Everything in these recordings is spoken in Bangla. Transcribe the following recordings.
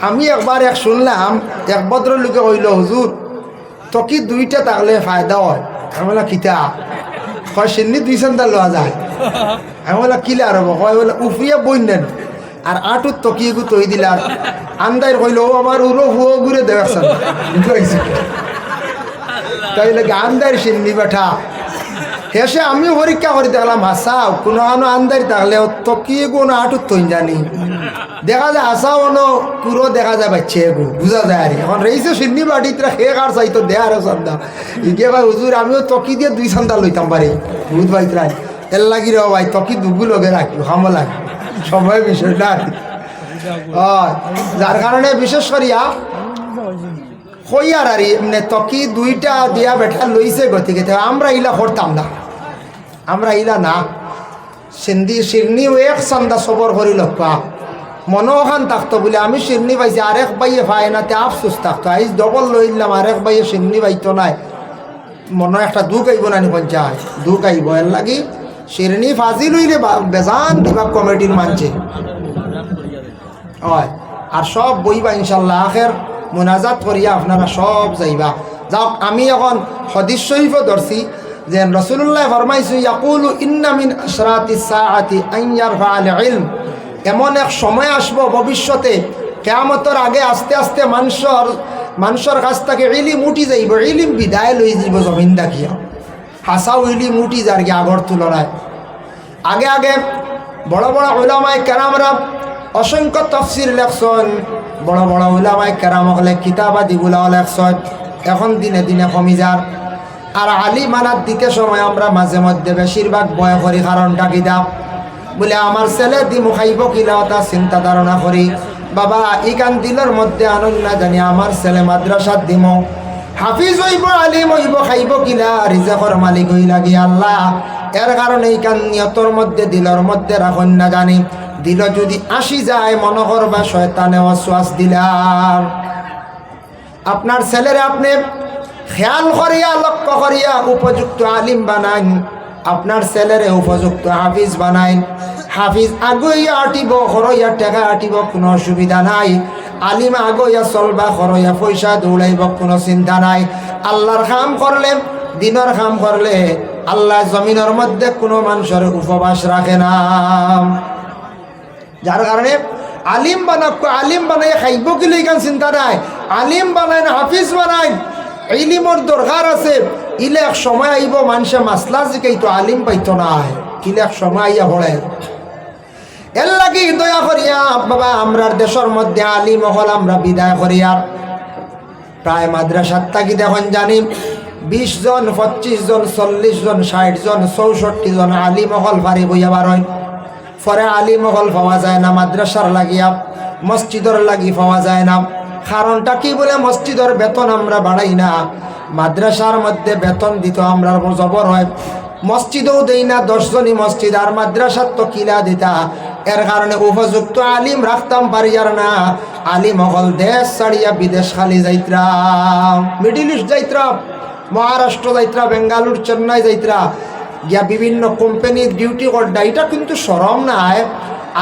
আমি একবার এক শুনলাম, এক ভদ্রলোকে কইল, হুজুর, তকি দুইটা থাকলে ফায়দা হয়। আমি বলা কিতা? কয়, সিন্নি দুই চান্দা লওয়া যায়। আমি বলা কিলে আর হব কয় বলে উফরিয়া বই নেন। আর আটুর তকিয়ে গু তৈ দিলে। আর আন্দাই কইল, ও আমার উরো হুয়ো ঘুরে দেওয়া তাই লাগে আন্দার সিন্নি বেঠা। হেসে আমিও পরীক্ষা করে দেখলাম হাসাও কোনো আনো আন্দারি থাকলে তকিয়ে কোনো আটুর তৈ জানি। দেখা যায় আসাও অনো, পুরো দেখা যায় বাচ্চে গো বুঝা যায় আর। এখন রয়েছে সিন্নি বাটিতে সে কার চাইতো দে আর সন্ধ্যা ইকে ভাই হুজুর, আমিও তকি দিয়ে দুই সন্ধ্যা লইতাম পারি ভূত ভাই ত্রাই এর লাগি রে ভাই, তকি দুগু লগে রাখি হামো লাগে। সময় বিষয় না। যার কারণে বিশেষ করিয়া হইয়ার আর মানে তকি দুইটা দিয়া বেঠা লইছে গতিকে, তো আমরা ইলা করতাম না। আমরা ইলা না। সিন্ধি শিরনিও এক চান্দা সবর করি লক্ষা মনোখান থাকতো বলে, আমি শিরনি পাইছি আরেক বাইয়ে পায় না তে আফসোস থাকতো আইস ডবল লইলাম আরেক বাইয়ে শিরনি পাইতো নাই। মনে একটা দুঃখ আইব না পঞ্চায়েত? দুঃখ আইব এর লাগি শিরনি ফাজি লইলে বা- বেজান দিবা কমিটির মানছে হয়। আর সব বইবা ইনশাল্লাহ আখের মোনাজাত করিয়া আপনারা সব যাইবা। যাওক, আমি এখন শরীফও ধরছি। যে রসুল্লাহ ফরমাইছো, ইয়াকুলু ইন্নামিন আশরাতি সাআতি আন ইয়ারফা আল ইলম। এমন এক সময় আসব ভবিষ্যতে, কেয়ামতর আগে আস্তে আস্তে মানুষের মানুষের কাছ থেকে ইলিম উঠি যাইব, ইলিম বিদায় লই যাইব জমিন দেখিয়া। হাসাও ইলিম উঠি যার কি আগর তুলনায়। আগে আগে বড় বড় ওলামায় কেরামরা অসংখ্য তফসির লেখছন, বড় বড় ওলামায় কেরাম হলে কিতাবাদিগুলাও লেখছন। এখন দিনে দিনে কমি যার। আর আলি মানার দিকে সময় আমরা মাঝে মধ্যে বেশিরভাগ বয় করি, কারণটা কিতাব বলে, আমার ছেলে দিমু খাইব কিলা তা চিন্তা ধারণা করি। বাবা ইকান দিলের মধ্যে আনন্দ না জানি, আমার ছেলে মাদ্রাসার দিমো। হাফিজ হইব, আলিম হইব, খাইব কিলা রিজাকর মালিক হই লাগি আল্লাহ? এর কারণে ইকান নিয়তর মধ্যে, দিলর মধ্যে রাখুন না জানি। দিল যদি আসি যায়, মনে করবা, শয়তানে অশ্বাস দিলাম। আপনার ছেলেরে আপনি খেয়াল করিয়া, লক্ষ্য করিয়া উপযুক্ত আলিম বানাইন। আপনার ছেলেরে উপযুক্ত হাফিজ বানাইন। হাফিজ আগইয়া আটিব খরইয়া টেকা আটিব, কোনো অসুবিধা নাই। আলিম আগইয়া চলবা খরইয়া পয়সা দৌড়াইব, কোনো চিন্তা নাই। আল্লাহর কাম করলে, দিনের কাম করলে, আল্লাহ জমিনের মধ্যে কোনো মানুষের উপবাস রাখে না। যার কারণে আলিম বানাক, আলিম বানাই খাইব গেলে এখান চিন্তা নাই। আলিম বানাই না হাফিজ বানাই ইলিমর দরকার আছে। ইলে এক সময় আইব, মানুষে মাসলা জিকাই তো আলিম পাইতো না। কিলে এক সময় আইয়া ভরে এর লাগি দয়া করিয়া বাবা, আমরার দেশের মধ্যে আলিম হল, আমরা বিদায় করিয়ার প্রায় মাদ্রাসার থাকি দেখুন জানি, বিশ জন, পঁচিশ জন, চল্লিশ জন, ষাট জন, চৌষট্টি জন আলিম হল পারি বইয়া বারোয়। পরে আলিম হল পাওয়া যায় না, মাদ্রাসার লাগিয়া মসজিদর লাগি পাওয়া যায় না। কারণটা কি বলে? মসজিদর বেতন আমরা বাড়াই না। মাদ্রাসার মধ্যে বেতন দিত আমরা জবর হয়। মসজিদও দেই না, দশজনই মসজিদ। আর মাদ্রাসার তো কিলা দিতা। এর কারণে উপযুক্ত আলিম রাখতাম পারি আর না। আলিম হল দেশ ছাড়িয়া বিদেশ খালি যাইত্রা। মিডিল ইস্ট যাইত্রা, মহারাষ্ট্র যাইত্রা, বেঙ্গালুর, চেন্নাই যাইত্রা। গিয়া বিভিন্ন কোম্পানির ডিউটি করডা। এটা কিন্তু সরম নাই।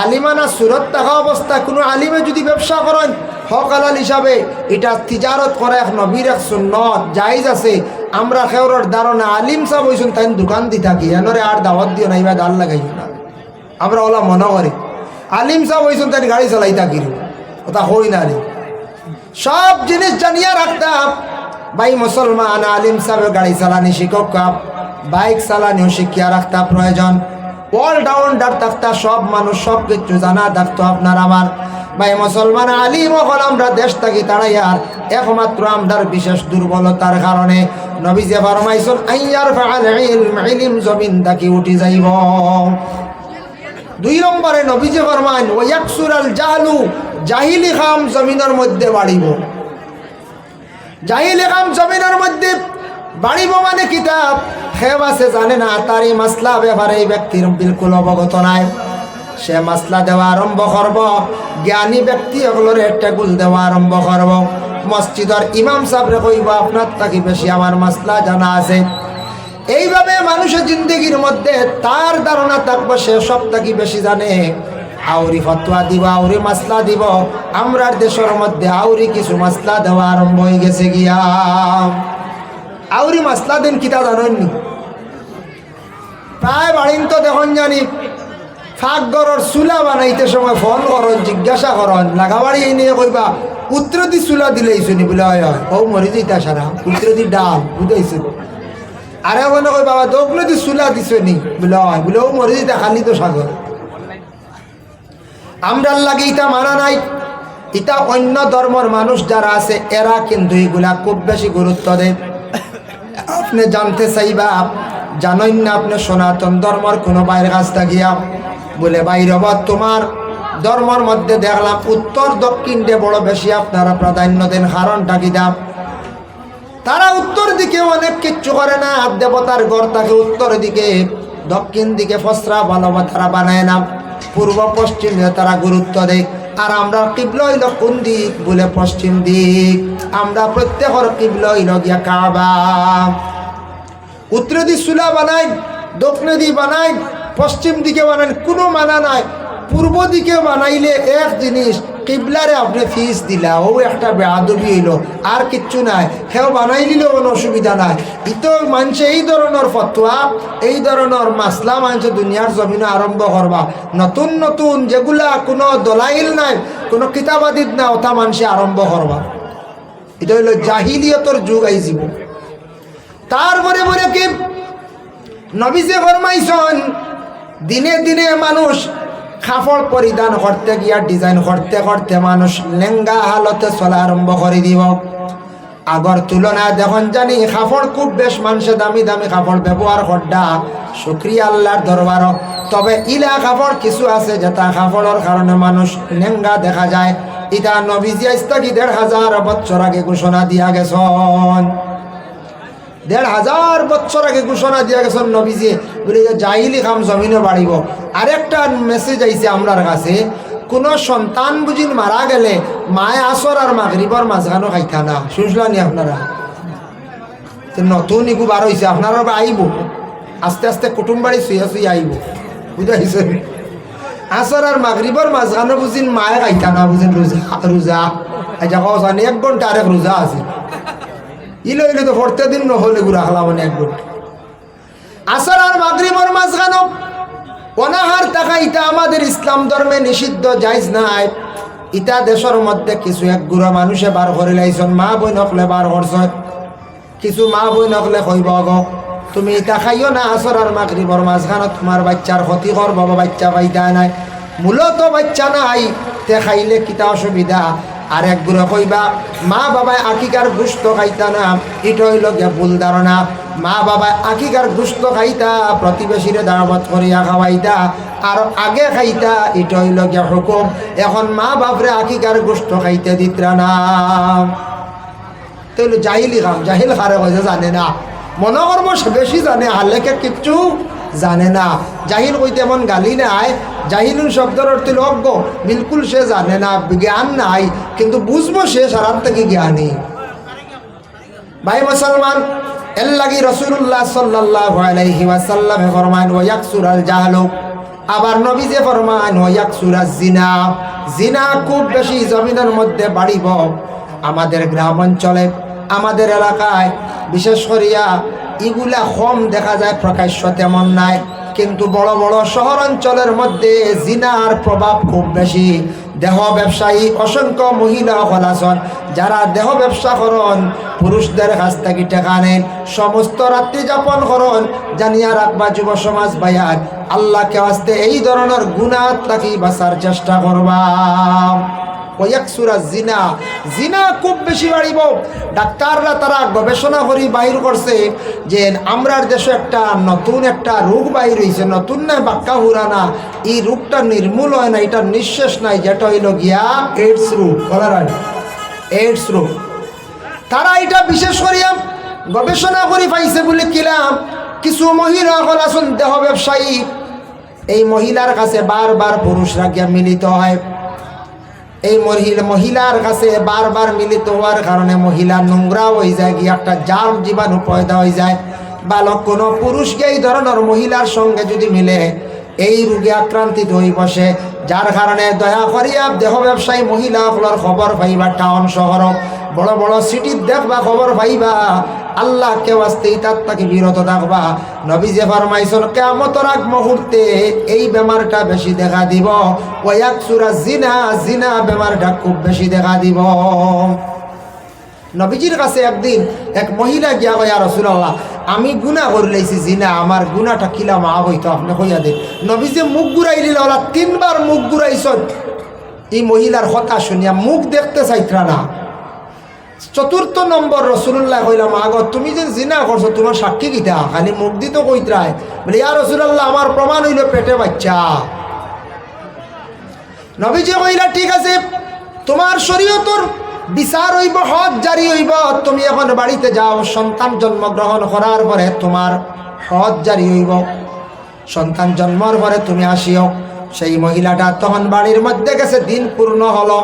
আলিমানা সুরত থাকা অবস্থা, কোনো আলিমে যদি ব্যবসা করেন, হক আলাল হিসাবে, এটা তিজারত করে এক নবীর এক সুন্নত জাইজ আছে। আমরা খেওরের ধারণা, আলিম সাহ হইসুন তাই দোকান দি থাকি। এনরে আর দাওয়াত দিও না এবার দাল লাগাই না। আমরা ওলা মনে করি। আলিম সাহ হইসুন তাই গাড়ি চালাই থাকি ওটা হই না রে। সব জিনিস জানিয়া রাখতাম। ভাই মুসলমান, আলিম সাহেব গাড়ি চালানি শিক্ষক, বাইক চালানিও শিখিয়া রাখতা প্রয়োজন। অলরাউন্ডার থাকতা সব মানুষ সব কিছু জানা থাকতো আপনার আমার। ভাই, মুসলমান আলিম হল, আমরা দেশ থাকি তারাই আর একমাত্র আমরার বিশেষ দুর্বলতার কারণে। নবীজে ফরমাইছেন, আইয়ার ফাআল ইলম ইলম জমিন থাকি উঠি যাইব। দুই নম্বরে নবী যে ফরমান ওয়াকসুর আল জাহলু, জাহিলি খাম জমিনের মধ্যে বাড়িব। জাহিলি খাম জমিনের মধ্যে বাড়িব মানে কিতাব? খেব আছে জানে না তার এই মাসলা ব্যাপারে এই ব্যক্তির বিলকুল অবগত নাই। সে মাসলা দেওয়া আরম্ভ করব, জ্ঞানী ব্যক্তি ওগুলোর টেগুল দেওয়া আরম্ভ করব। মসজিদর ইমাম সাহেবরে কইব, আপনার তাকে বেশি আমার মাসলা জানা আছে। এইভাবে মানুষের জিন্দগির মধ্যে তার ধারণা থাকব, সে সব থাকি বেশি জানে। আউরি ফতোয়া দিব, আউরি মাসলা দিব, আমরার দেশের মধ্যে আউরি কিছু মাসলা দেওয়া আরম্ভ হয়ে গেছে গিয়া। আউরি মাসলা দিন কিতা জানেননি? প্রায় বাড়িন তো দেখুন জানি, ফাঁক গরর চুলা বানাইতে সময় ফোন করন, জিজ্ঞাসা করন লাগাবাড়ি এই নিয়ে কইবা উত্তর দি চুলা দিলেই শুনি বলে হয় হয় ও মরি দিতা সারা উত্তর দি ডাল বুঝাইছে। আরে মনে কই বাবা দোকলে দি চুলা দিছ নি বলে হয় বলে, ও মরি দিতা খালি তো সাগর। আমরার লাগে ইটা মানা নাই। ইটা অন্য ধর্মর মানুষ যারা আছে, এরা কিন্তু এগুলা খুব বেশি গুরুত্ব দেয়। আপনি জানতে চাইবা জানেন না আপনি সনাতন ধর্মর কোনো বাইরের কাছ গিয়া বলে বাইরব তোমার ধর্মর মধ্যে দেখলাম উত্তর দক্ষিণ দিয়ে বড় বেশি, আপনারা প্রাধান্য দেন, কারণটা কি দাম? তারা উত্তর দিকে অনেক কিচ্ছু করে না দেবতার গড় থাকে উত্তর দিকে, দক্ষিণ দিকে ফসরা ভালো তারা বানায় না। পূর্ব পশ্চিমে তারা গুরুত্ব দেয়। আর আমরা কিবল হইল কোন দিক বলে পশ্চিম দিক? আমরা প্রত্যেকর কিবল হইল গিয়া কাবা। উত্তর দিক চুলা বানাই দক্ষিণ দিক বানাই পশ্চিম দিকে বানাই কোনো মানা নাই। পূর্ব দিকে বানাইলে এক জিনিস, কিবলারে আপনি ফিস দিলা, ও একটা বেআবি হইল, আর কিচ্ছু নাই। সেও বানাই দিলেও কোনো অসুবিধা নাই। ইতো মানুষে এই ধরনের ফতোয়া, এই ধরনের মাসলা মানুষে দুনিয়ার জমিনে আরম্ভ করবা। নতুন নতুন যেগুলা কোনো দলাইল নাই, কোনো কিতাবাদিত না ওটা মানুষে আরম্ভ করবা। এটা হইল জাহিলিয়তর যুগ আই জীবন। তারপরে বলে কি? নবীজে ফরমাইছন, দিনে দিনে মানুষ কাপড় পরিধান করতে গিয়া ডিজাইন করতে করতে মানুষ লেঙ্গা হালতে চলা আরম্ভ করে দিব। আগর তুলনায় দেখুন জানি কাপড় খুব বেশ মানুষে দামি দামি কাপড় ব্যবহার করডা শুক্রিয়া আল্লাহর দরবার তবে ইলা কাপড় কিছু আছে যেটা কাপড়ের কারণে মানুষ লেঙ্গা দেখা যায়। ইটা নবীজি আস্তাকি দেড় হাজার বছর আগে ঘোষণা দিয়া গেছন। দেড় হাজার বছর আগে ঘোষণা দিয়া গেছেন নবীজি, বলে যে জাহিলি খাম জমিনে বাড়িব। আরেকটা মেসেজ আইছে আমরার কাছে, কোনো সন্তান বুঝিন মারা গেলে মায় আসর আর মাগরিবর মাঝখানো খাইতা না। শুনলানি আপনারা? নতুন ইগু বার হয়েছে আপনারা আইব? আস্তে আস্তে কুটুম বাড়ি শুয়ে শুয়ে আইব। বুঝাইছে? আসর আর মাগরিবর মাঝখানো বুঝিন মায়ে খাইতা না, বুঝিন রোজা রোজা। আচ্ছা এক ঘণ্টা আরেক রোজা আছে। ইলো ইলো তো ফরতে দিন নহলে গুড়া খালাম এক ঘণ্টা আসর আর মাগরিবর মাঝখানো অনাহার টাকা ইটা আমাদের ইসলাম ধর্মে নিষিদ্ধ যাইজ নাই ইটা দেশের মধ্যে কিছু এক গুড়া মানুষে বার করে লাইছন, মা বই নকলে বার করছন কিছু মা বই নকলে কইব, গো, তুমি ইটা খাইও না, আসর আর মাগরিবর মাঝখানো তোমার বাচ্চার ক্ষতি কর বাবা বাচ্চা পাইতা নাই। মূলত বাচ্চা নাই, তে খাইলে কিতা অসুবিধা? আর এক গুড়া কইবা, মা বাবায় আকিকার গুস্ত খাইতা না। এটা হইল গিয়া ভুল ধারণা। মা বাবায় আকিকার গুস্ত খাইতা, প্রতিবেশীরে দাওয়াত করিয়া খাওয়াইতা, আর আগে খাইতা এটা হইল গিয়া হুকুম। এখন মা বাপরে আকিকার গুস্ত খাইতে দিতরা না। তো জাহিলি খাম, জাহিল খারে কইছে, জানে না। মনে করব সে বেশি জানে হালেকে কিচ্ছু জানে না। জাহিল কইতে এমন গালি নাই জাহিলুন শব্দের অর্থ অজ্ঞ। বিলকুল সে জানে না, জ্ঞান নাই, কিন্তু বুঝব সে সারার থেকে জ্ঞানী। ভাই মুসলমান, এর লাগি রসুল্লাহ সাল্লাহ ফরমান ওয়াকসুর আল জাহলু। আবার নবী যে ফরমান ওয়াকসুর জিনা। জিনা খুব বেশি জমিনের মধ্যে বাড়িব। আমাদের গ্রাম অঞ্চলে আমাদের এলাকায়, বিশেষ করিয়া এগুলা কম দেখা যায়, প্রকাশ্য তেমন নাই। কিন্তু বড় বড় শহর অঞ্চলের মধ্যে জিনার প্রভাব খুব বেশি। দেহ ব্যবসায়ী অসংখ্য মহিলা হলাসন যারা দেহ ব্যবসা করন, পুরুষদের কাছ থেকে টেকা নেন, সমস্ত রাত্রি যাপন করন, জানিয়া রাখবা যুব সমাজ ভাইয়ার আল্লাহকে আসতে এই ধরনের গুণাত থাকি বাঁচার চেষ্টা করবা। কয়েকসুরা জিনা। জিনা খুব বেশি বাড়িব। ডাক্তাররা তারা গবেষণা করি বাহির করছে যে আমরার দেশে একটা নতুন একটা রোগ বাহির হয়েছে নতুন না বাক্কা হুরানা এই রোগটা নির্মূল হয় না, এটা নিঃশেষ নাই। যেটা হইল গিয়া এইডস রোগ এইডস রোগ। তারা এটা বিশেষ করিয়া গবেষণা করি পাইছে বলে কিলাম। কিছু মহিলা হল আসুন দেহ ব্যবসায়ী। এই মহিলার কাছে বারবার পুরুষরা গিয়া মিলিত হয়। এই মহিলা, মহিলার কাছে বারবার মিলিত হওয়ার কারণে মহিলা নোংরা হয়ে যায়, গিয়ে একটা জাম জীবাণু পয়দা হয়ে যায়। বালক কোনো পুরুষকে এই ধরনের মহিলার সঙ্গে যদি মিলে, এই রোগে আক্রান্তিত হয়ে বসে। যার কারণে দয়া করিয়া দেহ ব্যবসায়ী মহিলা খবর পাইবা, টাউন শহর, বড় বড় সিটির দেখবা, খবর পাইবা। আল্লাহ কেউ আসতে তার তাকে বিরত থাকবা নবী যে ফরমাইছেন কেমতর আগ মুহূর্তে এই বেমারটা বেশি দেখা দিব। ওয়াক সুরা জিনা জিনা বেমারটা খুব বেশি দেখা দিব। নবীজির কাছে একদিন এক মহিলা গিয়া কয়া রসুল্লাহ আমি গুণা করে লাইছি জিনা, আমার গুণাটা কিলা মা হইতো, আপনি কইয়া দে নবী যে মুখ ঘুরাই দিল ওলা তিনবার মুখ ঘুরাইছ। এই মহিলার কথা শুনিয়া মুখ দেখতে চাইত্রা না। চতুর্থ নম্বর রসুল্লাহ কইলাম, আগ, তুমি যে জিনা করছ, তোমার সাক্ষী কিতা খালি মুখ দিত কইত্রায়। বলে, ইয়া রসুল্লাহ, আমার প্রমাণ হইল পেটে বাচ্চা। নবীজি কইলা, ঠিক আছে, তোমার শরীয়তর বিচার হইব হজ জারি হইব, তুমি এখন বাড়িতে যাও, সন্তান জন্মগ্রহণ করার পরে তোমার হজ জারি হইব। সন্তান জন্মর পরে তুমি আসিও। সেই মহিলাটা তখন বাড়ির মধ্যে গেছে, দিন পূর্ণ হলো।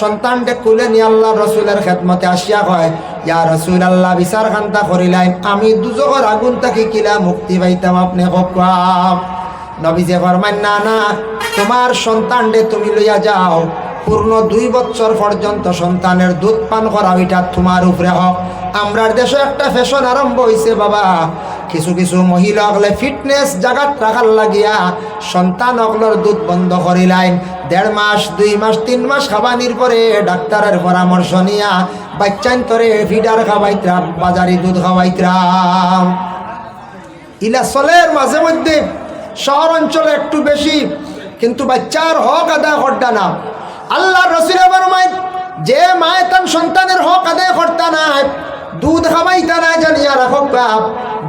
সন্তানটা কুলে নিয়ে আল্লাহ রসুলের খেদমতে আসিয়া হয় ইয়া রসুল আল্লাহ বিচার খান্তা করিলাই। আমি দুজগর আগুন তাকে কিলা মুক্তি পাইতাম, আপনি নবীজে ফরমান না না, তোমার সন্তানরে তুমি লইয়া যাও। পূর্ণ দুই বছর পর্যন্ত সন্তানের দুধ পান করা ওইটা তোমার উপরে হোক। আমরার দেশে একটা ফ্যাশন আরম্ভ হয়েছে বাবা। কিছু কিছু মহিলা হলে ফিটনেস জাগাত রাখার লাগিয়া সন্তান অগলোর দুধ বন্ধ করিলাইন। দেড় মাস, দুই মাস, তিন মাস খাবানির পরে ডাক্তারের পরামর্শ নিয়া বাচ্চান্তরে ফিডার খাওয়াইতরাম বাজারি দুধ খাওয়াইতরাম ইলা চলের মাঝে মধ্যে শহর অঞ্চলে একটু বেশি, কিন্তু বাচ্চার হক আদায় করতা না। আল্লাহ রসুল যে মায় তার সন্তানের হক আদায় করতা না দুধ খাওয়াইতা না জানিয়া রাখো বাপ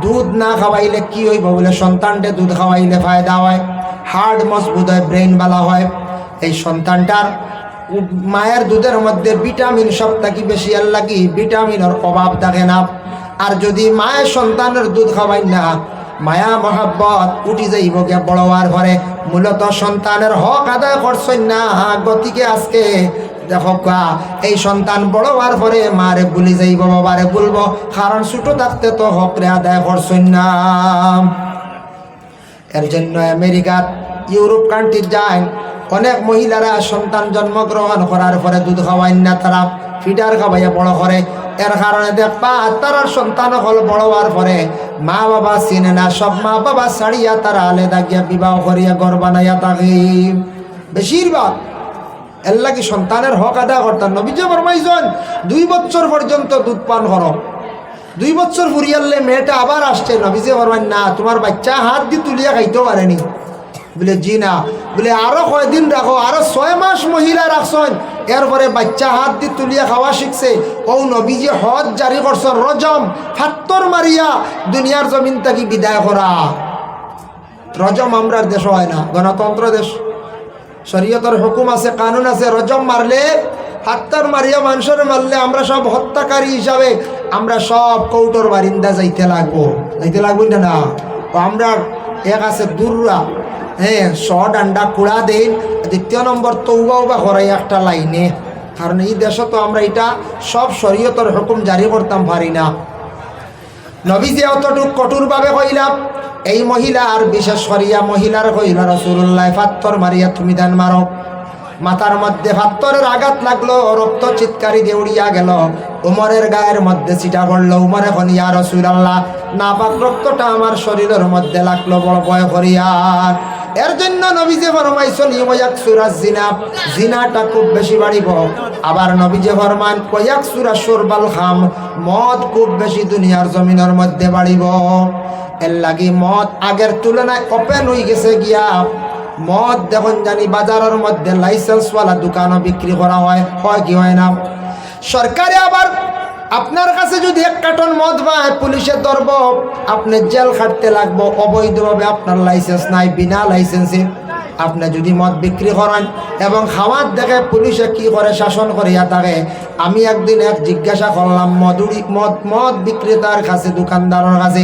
দুধ না খাওয়াইলে কি হইব বলে সন্তানটে দুধ খাওয়াইলে ফায়দা হয়। হার্ট মজবুত হয় ব্রেন বালা হয়। এই সন্তানটার মায়ের দুধের মধ্যে ভিটামিন সব থাকি বেশি আর লাগি ভিটামিনের অভাব থাকে না। আর যদি মায়ের সন্তানের দুধ খাওয়াই না মায়া মহাব্বত উঠি যাইব গে বড় হওয়ার ঘরে মূলত সন্তানের হক আদায় করছেন না, গতিকে আজকে দেখো এই সন্তান বড় হওয়ার পরে মারে ভুলি যাইব বাবারে বলব। কারণ ছোট থাকতে তো হক রে আদায় করছেন না। এর জন্য আমেরিকাত ইউরোপ কান্ট্রি যায়। অনেক মহিলারা সন্তান জন্মগ্রহণ করার পরে দুধ খাওয়াই না তারা ফিডার খাবাইয়া বড় করে। এর কারণে দেখবা তারা সন্তান হল বড় হওয়ার পরে মা বাবা চিনে না, সব মা বাবা ছাড়িয়া তারা আলাদা গিয়া বিবাহ করিয়া ঘর বানাইয়া থাকি। বেশিরভাগ, এর লাগি সন্তানের হক আদা করতাম নবীজ ফরমাইজন দুই বছর পর্যন্ত দুধ পান করো। দুই বছর ফুরিয়ালে মেয়েটা আবার আসছে, নবীজে ফরমান না, তোমার বাচ্চা হাত দিয়ে তুলিয়া খাইতেও পারেনি। বলে, জি না। বলে, আরও কয়দিন রাখো, আরও ছয় মাস মহিলা রাখছেন। এরপরে বাচ্চা হাত দিয়ে তুলিয়া খাওয়া শিখছে। ও নবীজি হজ জারি করছ, রজম, ফাত্তর মারিয়া দুনিয়ার জমিন থাকি বিদায় করা। রজম আমরার দেশ হয় না, গণতন্ত্র দেশ। শরীয়তের হুকুম আছে, কানুন আছে, রজম মারলে হাত্তার মারিয়া মানুষের মারলে আমরা সব হত্যাকারী হিসাবে আমরা সব কৌটোর বারিন্দা যাইতে লাগবো। যাইতে লাগবো না? না আমরা এক আছে দূররা। হ্যাঁ শ ডান্ডা কুড়া দেন দ্বিতীয় নম্বর তৌবা উবা করাই একটা লাইনে। কারণ এই দেশে তো আমরা এটা সব শরীয়তের হুকুম জারি করতাম পারি না। নবী যে অতটুক কঠোরভাবে কইলাম, এই মহিলা আর বিশেষ করিয়া মহিলার কইল রসুল্লাহ ফাত্তর মারিয়া, তুমি দান মারো। মাথার মধ্যে ফাত্তরের আঘাত লাগল, রক্ত চিৎকারি দিয়ে উড়িয়া গেল। উমরের গায়ের মধ্যে চিটা পড়ল। উমরে এখন, ইয়া রসুল আল্লাহ না পাক রক্তটা আমার শরীরের মধ্যে লাগল, বড় ভয় করিয়া এর জন্য নবীজে ফরমাইছেন ইময়াক সুরা জিনা। জিনাটা খুব বেশি বাড়িব। আবার নবীজে ফরমান, কয়াক সুরা সুরবাল খাম। মদ খুব বেশি দুনিয়ার জমিনের মধ্যে বাড়িব। এর লাগি মদ আগের তুলনায় ওপেন হয়ে গেছে গিয়া। মদ দেখুন জানি বাজারের মধ্যে লাইসেন্সওয়ালা দোকানও বিক্রি করা হয় হয় কি হয় না? সরকারে আবার আপনার কাছে যদি এক কার্টন মদ পায় পুলিশে ধরব আপনি জেল খাটতে লাগবো। অবৈধভাবে আপনার লাইসেন্স নাই, বিনা লাইসেন্সে আপনি যদি মদ বিক্রি করেন এবং খাওয়ার দেখে পুলিশে কি করে শাসন করিয়া থাকে আমি একদিন এক জিজ্ঞাসা করলাম, মধুরি, মদ মদ বিক্রেতার কাছে, দোকানদারের কাছে,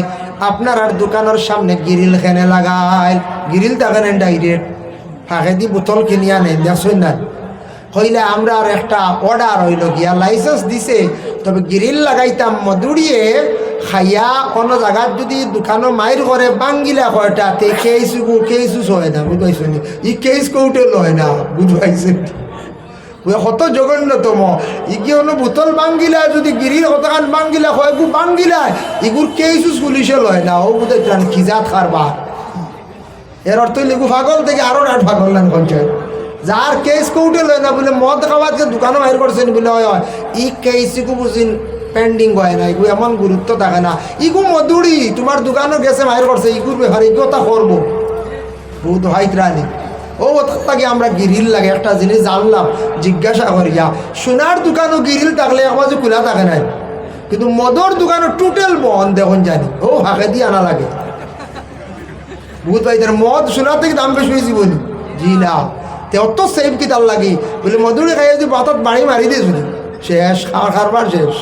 আপনার আর দোকানের সামনে গিরিল খেনে লাগাই গিরিল থাকেন ডাইরেক্ট ফাঁকে দি বোতল কিনিয়া নেই দেখছেন না? হইলে আমরা আর একটা অর্ডার হইল গিয়া লাইসেন্স দিছে। তবে গ্রিল লাগাইতাম মধুরিয়ে, খাইয়া কোনো জায়গাত যদি দোকানো মাইর করে বাঙ্গিলা কয়টা তে কেইস কেইসু হয় না বুঝবাইছ নি? ই কেইস কৌটে লয় না বুঝবাইছে কত জঘন্যতম। ইকি হলো, বোতল বাঙ্গিলা, যদি গিরির কতখান বাঙ্গিলা হয়, গু বাঙ্গিলা ইগুর কেইসু পুলিশে লয় না, ও বুঝে জান খিজাত খারবা এর অর্থ লিগু পাগল থেকে আরও আট পাগল নান পঞ্চায়েত। যার কেস কৌটে লয় না বলে, মদ খাওয়ার যে দোকানে বাইর করছেন বলে, হয় হয়। ই কেস ইগু বুঝিন পেন্ডিং হয় না ইগু এমন গুরুত্ব থাকে না। ইগু মধুরি তোমার দোকানও গেছে বাইর করছে ইগুর ব্যাপারে ইগু তা করব বহুত হাইতরানি ও তাকে আমরা গিরিল লাগে, একটা জিনিস জানলাম, জিজ্ঞাসা করিয়া সোনার দোকানও গিরিল থাকলে আমাদের খোলা থাকে নাই। কিন্তু মদর দোকানও টোটাল বন্ধ দেখুন জানি। ও হাঁকে দিয়ে আনা লাগে। বহুত পাইতার মদ সোনার থেকে দাম বেশি হয়েছি বলি জি না। তে অত কি তার লাগি। বলে মধুরে খাই যদি বাতত বাড়ি মারি দিয়ে শুনি শেষ খাওয়া খারবার শেষ।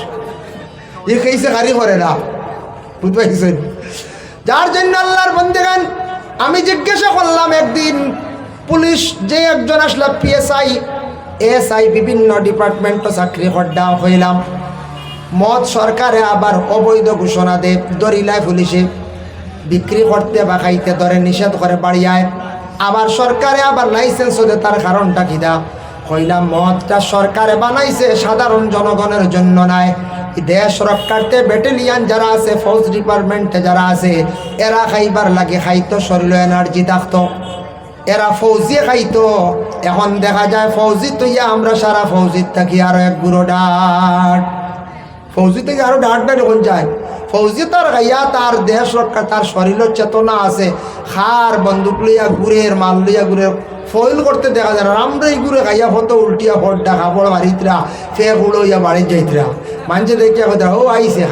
ই খেয়েছে খারি করে না। বুঝতে পারছেন যার জন্য আল্লাহর বন্দেগান, আমি জিজ্ঞাসা করলাম একদিন, পুলিশ যে একজন আসলো পিএসআই এসআই বিভিন্ন ডিপার্টমেন্টও চাকরি হড্ডা হইলাম। মদ সরকারে আবার অবৈধ ঘোষণা দে, দরিলায় পুলিশে বিক্রি করতে বা খাইতে ধরে, নিষেধ করে বাড়িয়ায় আবার সরকারে আবার লাইসেন্স দে তার কারণটা কিনা কইলাম, মদটা সরকারে বানাইছে সাধারণ জনগণের জন্য নাই। দেশ রক্ষার্থে ব্যাটালিয়ান যারা আছে, ফৌজ ডিপার্টমেন্টে যারা আছে, এরা খাইবার লাগে খাইতো, শরীর এনার্জি থাকতো এরা ফৌজি খাইতো। এখন দেখা যায় ফৌজি তো ইয়া আমরা সারা ফৌজির থাকি আরও এক গুঁড়ো ডাট। ফৌজি থেকে আরও ডাট ডাট এখন যায়, ফৌজি তার গাইয়া তার দেহ রক্ষা তার শরীরের চেতনা আছে। খার, বন্দুক লইয়া ঘুরের মাল লইয়া ঘুরে ফয়েল করতে দেখা যায় না। আমরাই ঘুরে খাইয়া ফটো উল্টিয়া ফটটা কাপড় মারিতরা ফে উড়ইয়া বাড়ি যাইতরা। মানুষে দেখিয়া কথা ও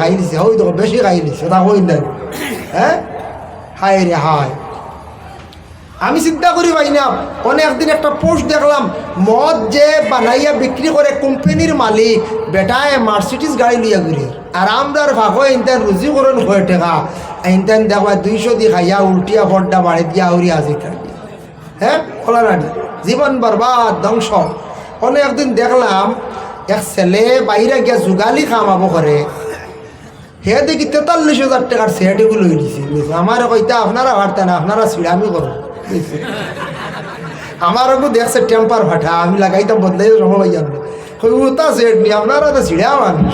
খাই দিছে ওই দেখো, বেশি খাই দিছে তা হই না হ্যাঁ? হায় রে হায়। আমি চিন্তা করি পাই না অনেকদিন একটা পোস্ট দেখলাম, মদ যে বানাইয়া বিক্রি করে কোম্পানির মালিক, বেটায় মার্সিডিস গাড়ি লইয়া ঘুরে। আর আমরার ভাগো ইনতেন রুজি করেন হয়ে টেকা ইনতেন দেখবা দুইশো দি খাইয়া উল্টিয়া ফড্ডা বাড়ি দিয়া আউরি আজি থাকি হ্যাঁ খোলা নানি জীবন বরবাদ, ধ্বংস। অনেকদিন দেখলাম, এক ছেলে বাইরে গিয়া যুগালি খামাবো করে। হে দেখি তেতাল্লিশ হাজার টাকার সেটগুলো দিছে আমার কইতা, আপনারা পারতেন আপনারা ছিড়ামি করো আমার ওকে দেখছে টেম্পার ফাটা, আমি লাগাইতাম বদলাই সময় যাবে। ওটা সেট নি আপনারা তো ছিড়া মানুষ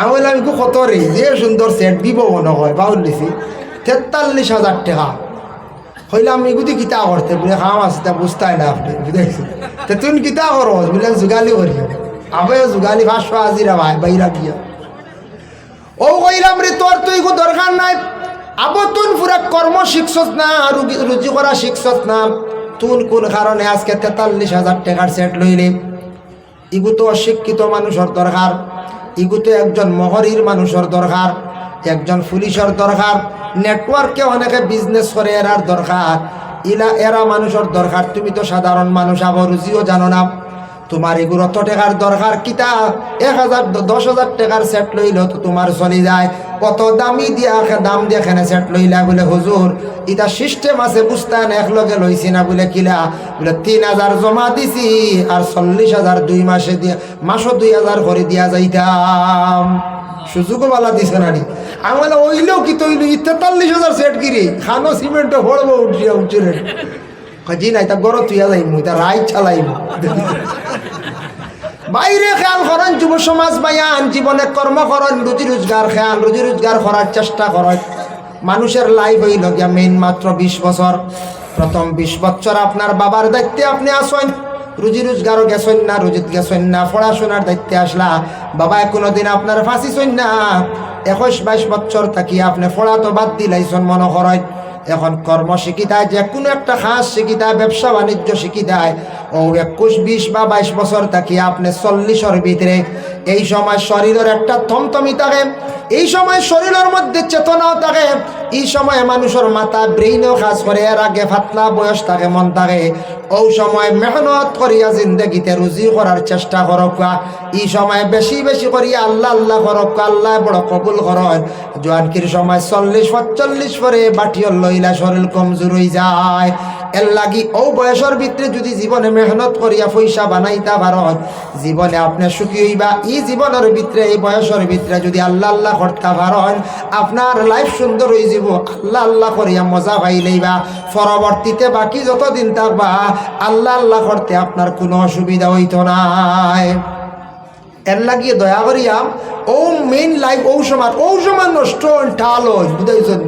আমি বললাম আমি কত রে, যে সুন্দর সেট দিব মনে হয়, বাউল দিছি, তেতাল্লিশ হাজার টাকা। হইলাম এগুদি কিতা করতে? বলে খাম আছে তা বুঝতাই না আপনি বুঝেছি তা তুই কিতা করো বলে যোগালি করি। আবে যোগালি পাঁচশো হাজিরা ভাই, বাইরা গিয়া। ও কইলাম, রে, তোর তুই দরকার নাই আবো তুন পুরা কর্ম শিখছত না রুজি করা শিখছত না। তুন কোন কারণে আজকে তেতাল্লিশ হাজার টাকার সেট লইলি? ইগু তো অশিক্ষিত মানুষের দরকার। ইগু তো একজন মহরির মানুষের দরকার। একজন পুলিশের দরকার। নেটওয়ার্কে অনেকে বিজনেস করে, এরার দরকার। ইলা এরা মানুষের দরকার। তুমি তো সাধারণ মানুষ, আবার রুজিও জানো না। তোমার এগুলো অত টাকার দরকার কিতা এক হাজার দশ হাজার টাকার সেট লইল তো তোমার চলি যায়। কত দামি দিয়া দাম দিয়ে এখানে সেট লইলা বলে, হুজুর, ইটা সিস্টেম আছে বুঝতেন একলগে লইছি না বলে কিলা বলে, তিন হাজার জমা দিছি আর চল্লিশ হাজার দুই মাসে দিয়ে, মাসও দুই হাজার করে দিয়া যাইতাম। সুযোগও বালা দিছে না নি। আমি বলে, ওইলেও কি তৈল? তেতাল্লিশ হাজার সেট কিরি খানো, সিমেন্টও ভরবো, উঠিয়া উঠছে জি নাই, তা গড় তুইয়া যাইমু, তা রাই চালাইব বাইরে খেয়াল করেন, যুব সমাজ বায়ান জীবনে কর্ম করেন, রুজি রোজগার খেয়াল, রুজি রোজগার করার চেষ্টা করেন। মানুষের লাইফ হইল গিয়া মেইন মাত্র বিশ বছর। প্রথম বিশ বছর আপনার বাবার দায়িত্বে আপনি আসেন। রুজি রোজগারও গেছেন না, রুজিত গেছেন না, পড়াশোনার দায়িত্বে আসলা। বাবা কোনোদিন আপনার ফাঁসিছেন না। একুশ বাইশ বছর থাকি আপনি পড়া তো বাদ দিলাইছেন মনে করেন। এখন কর্ম শিখি দেয় যে কোনো একটা খাস দেয় ব্যবসা বাণিজ্য শিখিতায় ও একুশ, বিশ বা বাইশ বছর থাকি আপনি চল্লিশের ভিতরে। এই সময় শরীরের একটা থমথমি থাকে, এই সময় শরীরের মধ্যে চেতনাও থাকে, এই সময় মানুষের মাথা ব্রেইনও কাজ করে, এর আগে ফাতলা বয়স থাকে, মন থাকে। ওই সময় মেহনত করিয়া জিন্দগিতে রুজি করার চেষ্টা করক এই সময় বেশি বেশি করিয়া আল্লাহ আল্লাহ করক আল্লাহ বড় কবুল করেন জোয়ানকির সময় চল্লিশ পঁচল্লিশ পরে বাটিয়র লইলা শরীর কমজোর হয়ে যায়। এর লাগি ও বয়সের ভিতরে যদি জীবনে মেহনত করিয়া পয়সা বানাইতা পারন জীবনে আপনি সুখী হইবা এই জীবনের ভিতরে, এই বয়সের ভিতরে যদি আল্লাহ আল্লাহ করতে পারন আপনার লাইফ সুন্দর হয়ে যাব, আল্লাহ আল্লাহ করিয়া মজা পাই লইবা। পরবর্তীতে বাকি যতদিন থাকবা, আল্লাহ আল্লাহ করতে আপনার কোনো অসুবিধা হইতো নাই। এর লাগিয়ে দয়া করিয়া ও মেইন লাইফ ও সমান ও সমান নষ্ট ঠাল বুঝাইছেন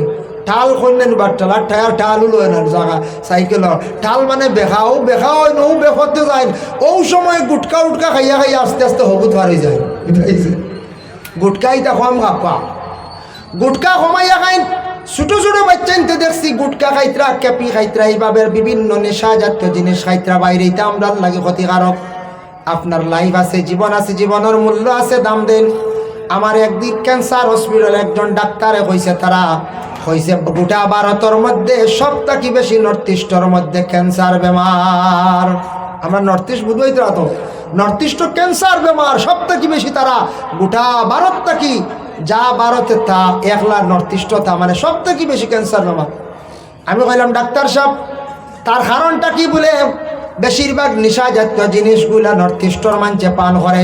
নি ঠাল কন্যা নিবার ঠাল আর টায়ার ঠাল হলো না জায়গা সাইকেলর ঠাল মানে বেখাও বেখা হয় ও বেখতে যায়। ও সময় গুটকা উটকা খাইয়া খাইয়া আস্তে আস্তে হবুত হারি যায়। বুঝাইছে গুটকা ইটা কম খাপা গুটকা কমাইয়া খাইন ছোট ছোট বাচ্চা নিতে দেখছি, গুটকা খাইত্রা ক্যাপি খাইত্রা এইভাবে বিভিন্ন নেশা জাতীয় জিনিস খাইত্রা বাইরে এটা আমরা লাগে ক্ষতিকারক আপনার লাইফ আছে জীবন আছে জীবনের মূল্য আছে, দাম দেন। আমার একদিক ক্যান্সার হসপিটাল একজন ডাক্তারে কইছে তারা হয়েছে গোটা ভারতের মধ্যে সবথেকে বেশি নর্থ ইস্টর মধ্যে ক্যান্সার বেমার। আমরা নর্থ ইস্ট বুঝবই তো তো নর্থ ইস্ট ক্যান্সার বেমার সব থেকে বেশি তারা গোটা ভারত থেকে যা ভারতে তা একলা নর্থ ইস্ট তা মানে সব থেকে বেশি ক্যান্সার বেমার। আমি কইলাম, ডাক্তার সাহেব, তার কারণটা কি বলে? বেশিরভাগ নেশা জাতীয় জিনিসগুলা নর্থ ইস্টর মানছে পান করে।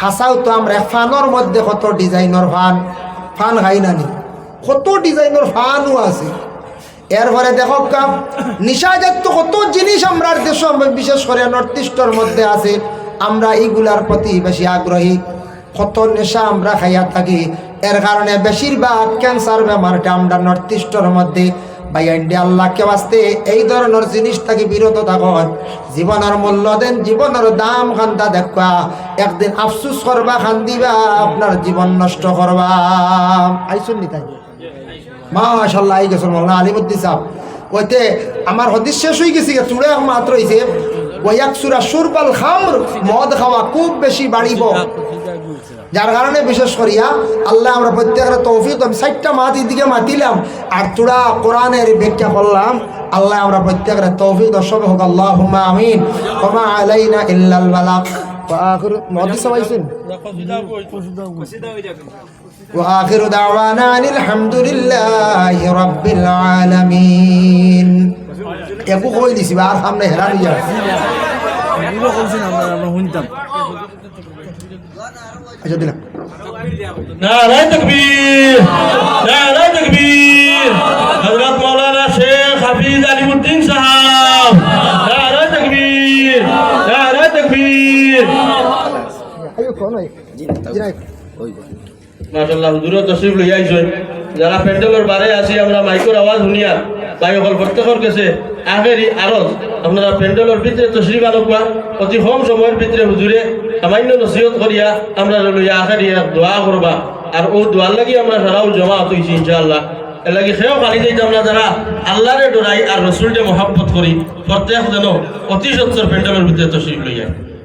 হাসাও তো আমরা ফানোর মধ্যে কত ডিজাইনের ফান ফান খাই নানি কত ডিজাইনের ফানও আছে। এরপরে দেখো কাপ নিশা জাতীয় কত জিনিস আমরা দেশ, বিশেষ করে নর্থ ইস্টর মধ্যে আছে। আমরা এইগুলার প্রতি বেশি আগ্রহী। কত নেশা আমরা খাইয়া থাকি। এর কারণে বেশিরভাগ ক্যান্সার বেমারটা আমরা নর্থ ইস্টর মধ্যে। ভাই ইন্ডিয়া আল্লাহকে বাঁচতে এই ধরনের জিনিস থেকে বিরত থাকুন। জীবনের মূল্য দেন, জীবনের দাম খান্দা দেখা একদিন আফসুস করবা, খান্দিবা, আপনার জীবন নষ্ট করবা। আইসুন নি মাশাল্লাহ আই গেছিল মৌলানা আলিমুদ্দিন সাহেব। ওইতে আমার হদিস শেষ হয়ে গেছে চুড়ে মাত্র হয়েছে ওয়াক সুরা সুরবাল খামর মদ খাওয়া খুব বেশি বাড়িব। যার কারণে বিশেষ করিয়া আল্লাহ আমরা প্রত্যেকের তৌফিক আমি ষাটটা মাত দিকে মাতিলাম, আর চূড়া কোরআনের ব্যাখ্যা করলাম, আল্লাহ আমরা প্রত্যেকের তৌফিক, দর্শক হোক আল্লাহ আমিন। ওমা আলাইনা ইল্লাল বালাক। وآخر مقدس وايسن وآخر دعوانا الحمد لله رب العالمين. يا أبو خوي دي سبعار خامنة هرام يا أجل دلك نعرى تكبير نعرى تكبير حضرات مولانا شيخ حفيظ علي الدين صحاب কোন ভাই জি না মাশাআল্লাহ হুজুর তশরিফ লই আইছেন যারা প্যান্ডেলের বারে আছি আমরা মাইকের আওয়াজ শুনিয়া তাই সকল প্রত্যেকের কাছে আগেরই আরজ আপনারা প্যান্ডেলের ভিতরে তশরিফ আনবা অতি কম সময়ের ভিতরে হুজুরে সামান্য নসিহত করিয়া আমরা লইয়া আখেরি এক দোয়া করবা। আর ও দোয়ার লাগি আমরা সারাও জমা হইছি ইনশাআল্লাহ। এর লাগি সেও পানি দিতাম না যারা আল্লাহরে ডরাই আর রসুলটে মহাব্বত করি প্রত্যেক যেন অতি সচ্ছর প্যান্ডেলের ভিতরে তশরিফ লইয়া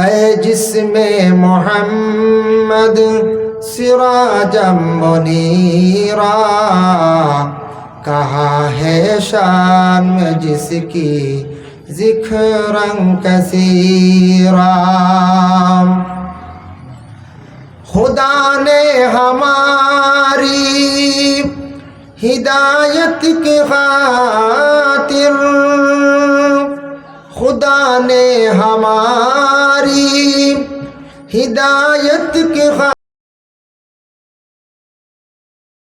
है जिसमें मोहम्मद सिराजम मुनीरा। कहा है शान जिसकी ज़िक्र कसीरा। खुदा ने हमारी हिदायत की खातिर खुदा ने हमारी हिदायत के